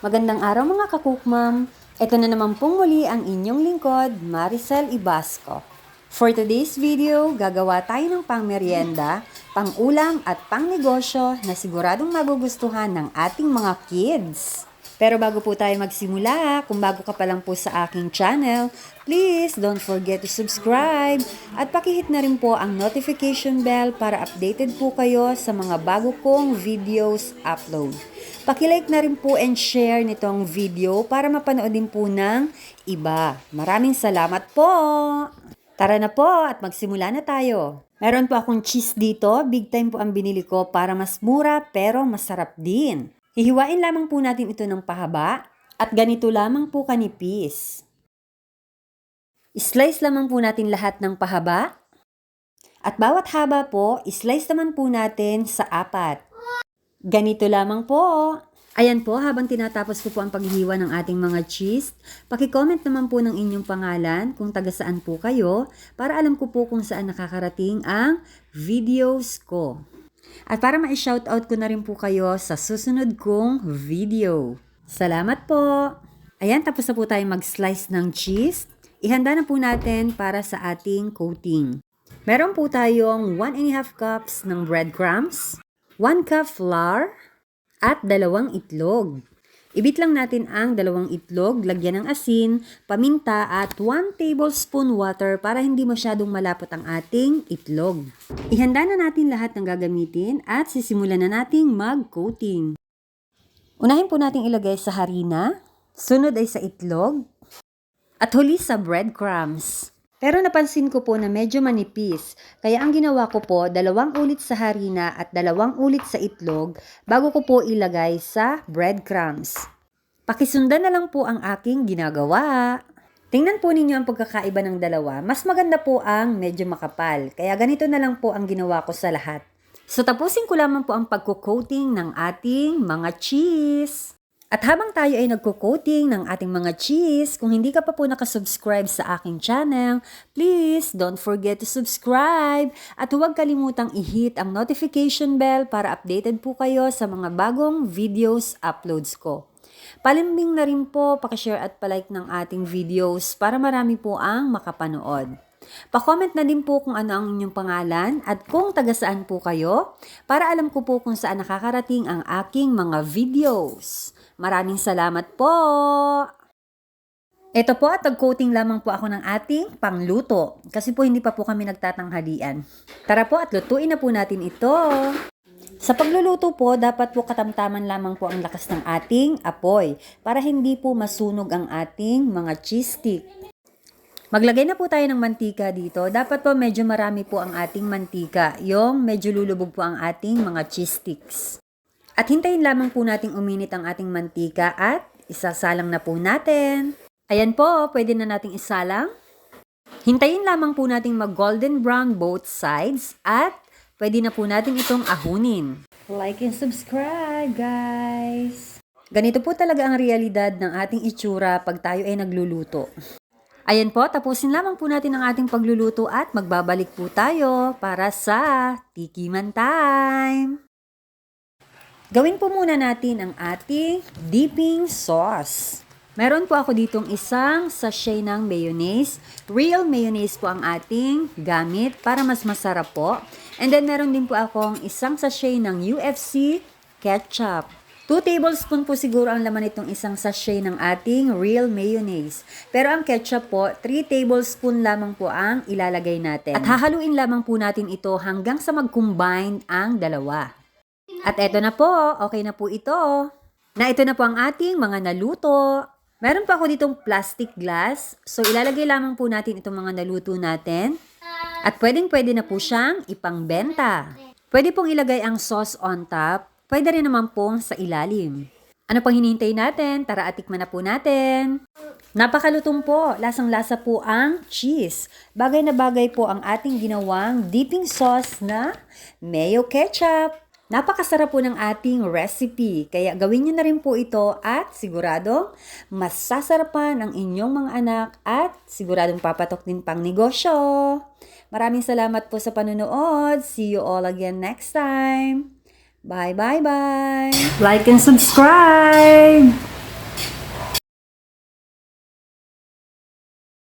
Magandang araw mga kakukmam. Ito na naman pong muli ang inyong lingkod, Maricel Ibasco. For today's video, gagawa tayo ng pangmeryenda, pangulam at pangnegosyo na siguradong magugustuhan ng ating mga kids. Pero bago po tayo magsimula, kung bago ka pa lang po sa aking channel, please don't forget to subscribe at pakihit na rin po ang notification bell para updated po kayo sa mga bago kong videos upload. Pakilike na rin po and share nitong video para mapanood din po ng iba. Maraming salamat po! Tara na po at magsimula na tayo. Meron po akong cheese dito. Big time po ang binili ko para mas mura pero masarap din. Hihiwain lamang po natin ito ng pahaba at ganito lamang po kanipis. Slice lamang po natin lahat ng pahaba at bawat haba po, slice naman po natin sa apat. Ganito lamang po. Ayan po, habang tinatapos ko po ang paghihiwa ng ating mga cheese, pakicomment naman po ng inyong pangalan kung taga saan po kayo para alam ko po kung saan nakakarating ang videos ko. At para ma-shoutout ko na rin po kayo sa susunod kong video. Salamat po! Ayan, tapos na po tayo mag-slice ng cheese. Ihanda na po natin para sa ating coating. Meron po tayong 1 and a half cups ng breadcrumbs, 1 cup flour, at dalawang itlog. Ibit lang natin ang dalawang itlog, lagyan ng asin, paminta at 1 tablespoon water para hindi masyadong malapot ang ating itlog. Ihanda na natin lahat ng gagamitin at sisimulan na nating mag-coating. Unahin po nating ilagay sa harina, sunod ay sa itlog, at huli sa breadcrumbs. Pero napansin ko po na medyo manipis, kaya ang ginawa ko po, dalawang ulit sa harina at dalawang ulit sa itlog bago ko po ilagay sa breadcrumbs. Pakisundan na lang po ang aking ginagawa. Tingnan po ninyo ang pagkakaiba ng dalawa. Mas maganda po ang medyo makapal, kaya ganito na lang po ang ginawa ko sa lahat. So tapusin ko lamang po ang pagko-coating ng ating mga cheese. At habang tayo ay nagko-coating ng ating mga cheese, kung hindi ka pa po nakasubscribe sa aking channel, please don't forget to subscribe at huwag kalimutang i-hit ang notification bell para updated po kayo sa mga bagong videos uploads ko. Palimbing na rin po, pakishare at palike ng ating videos para marami po ang makapanood. Pa-comment na din po kung ano ang inyong pangalan at kung taga saan po kayo para alam ko po kung saan nakakarating ang aking mga videos. Maraming salamat po! Ito po at nag-coating lamang po ako ng ating pangluto kasi po hindi pa po kami nagtatanghalian. Tara po at lutuin na po natin ito. Sa pagluluto po, dapat po katamtaman lamang po ang lakas ng ating apoy para hindi po masunog ang ating mga cheese stick. Maglagay na po tayo ng mantika dito. Dapat po medyo marami po ang ating mantika. Yung medyo lulubog po ang ating mga cheese sticks. At hintayin lamang po nating uminit ang ating mantika at isasalang na po natin. Ayan po, pwede na nating isalang. Hintayin lamang po nating mag golden brown both sides at pwede na po natin itong ahunin. Like and subscribe guys! Ganito po talaga ang realidad ng ating itsura pag tayo ay nagluluto. Ayan po, tapusin lamang po natin ang ating pagluluto at magbabalik po tayo para sa Tikiman Time! Gawin po muna natin ang ating dipping sauce. Meron po ako ditong isang sachet ng mayonnaise. Real mayonnaise po ang ating gamit para mas masarap po. And then meron din po akong isang sachet ng UFC ketchup. 2 tablespoon po siguro ang laman nitong isang sachet ng ating real mayonnaise. Pero ang ketchup po, 3 tablespoon lamang po ang ilalagay natin. At hahaluin lamang po natin ito hanggang sa mag-combine ang dalawa. At eto na po, okay na po ito. Na ito na po ang ating mga naluto. Meron pa ako ditong plastic glass. So ilalagay lamang po natin itong mga naluto natin. At pwedeng pwede na po siyang ipangbenta. Pwede pong ilagay ang sauce on top. Pwede rin naman pong sa ilalim. Ano pang hinihintay natin? Tara atikman na po natin. Napakalutong po. Lasang-lasa po ang cheese. Bagay na bagay po ang ating ginawang dipping sauce na mayo ketchup. Napakasarap po ng ating recipe, kaya gawin niyo na rin po ito at siguradong masasarapan ang inyong mga anak at siguradong papatok din pang negosyo. Maraming salamat po sa panonood. See you all again next time. Bye, bye, bye. Like and subscribe!